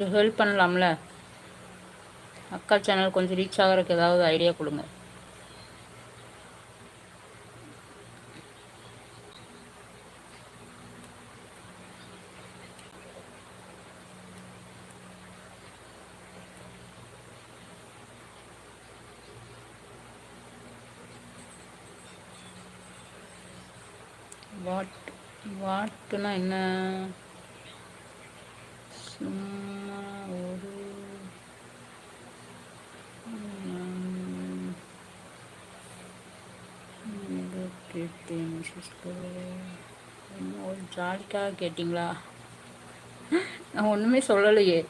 Help பண்ணலாம்ல? அக்கா channel கொஞ்சம் ரீச் ஆகிறதுக்கு ஏதாவது ஐடியா கொடுங்க. வாட் வாட்டுனா என்ன? கேட்டேன் ஒரு ஜாலிக்காக கேட்டிங்களா? நான் ஒன்றுமே சொல்லலையே.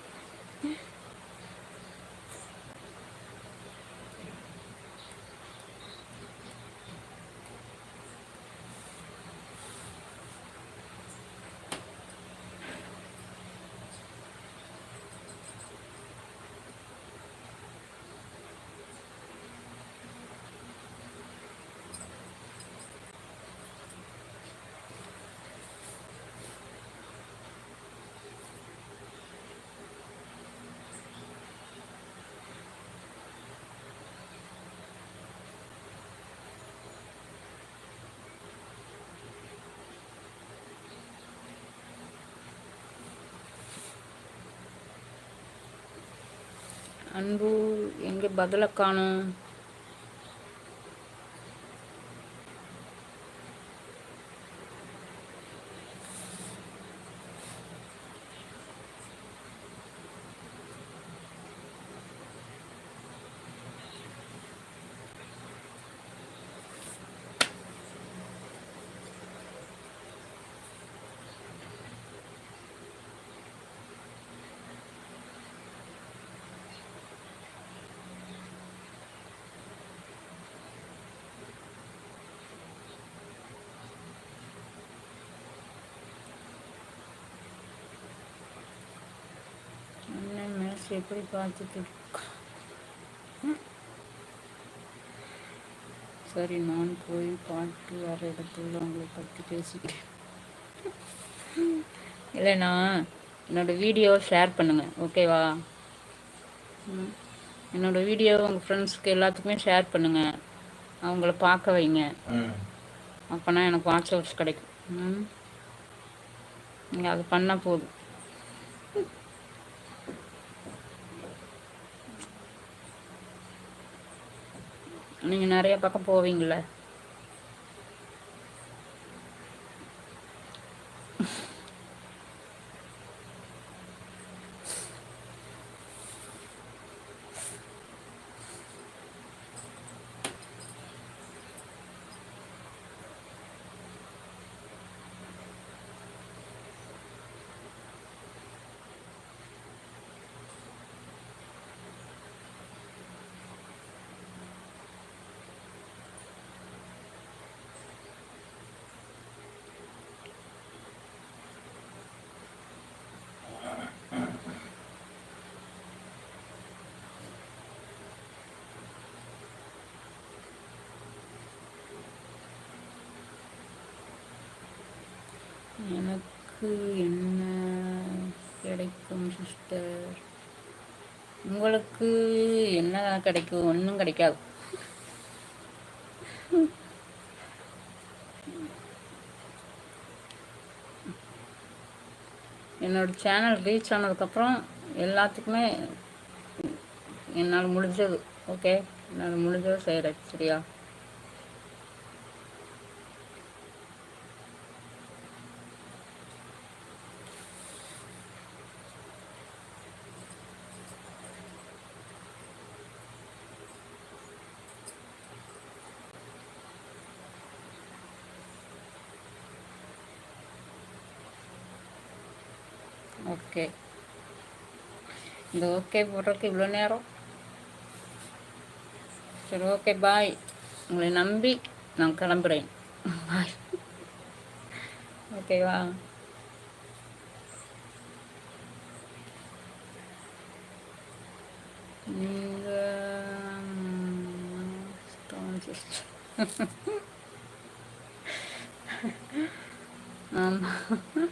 அன்பு எங்கே பதிலை காணும்? எப்படி பார்த்துட்டு? சரி நான் போய் பாட்டு வர இடத்துல உங்களை பற்றி பேசிக்கிறேன் இல்லைண்ணா என்னோட வீடியோ ஷேர் பண்ணுங்க ஓகேவா என்னோட வீடியோ உங்கள் ஃப்ரெண்ட்ஸ்க்கு எல்லாத்துக்குமே ஷேர் பண்ணுங்க. அவங்கள பார்க்க வைங்க. அப்போனா எனக்கு வாட்ஸ்அப்ஸ் கிடைக்கும். நீங்கள் அது பண்ணால் போதும். நீங்கள் நிறைய பக்கம் போவீங்கள எனக்கு என்ன கிடைக்கும் சிஸ்டர் உங்களுக்கு என்ன கிடைக்கும்? ஒன்றும் கிடைக்காது. என்னோட சேனல் ரீச் ஆனதுக்கப்புறம் எல்லாத்துக்குமே என்னால் முடிஞ்சது ஓகே என்னால் முடிஞ்சது செய்கிறேன் சரியா? ஓகே இந்த ஓகே போடுறதுக்கு இவ்வளோ நேரம் சரி ஓகே பாய் உங்களை நம்பி நான் கிளம்புறேன் பாய் ஓகேவா ஆமாம்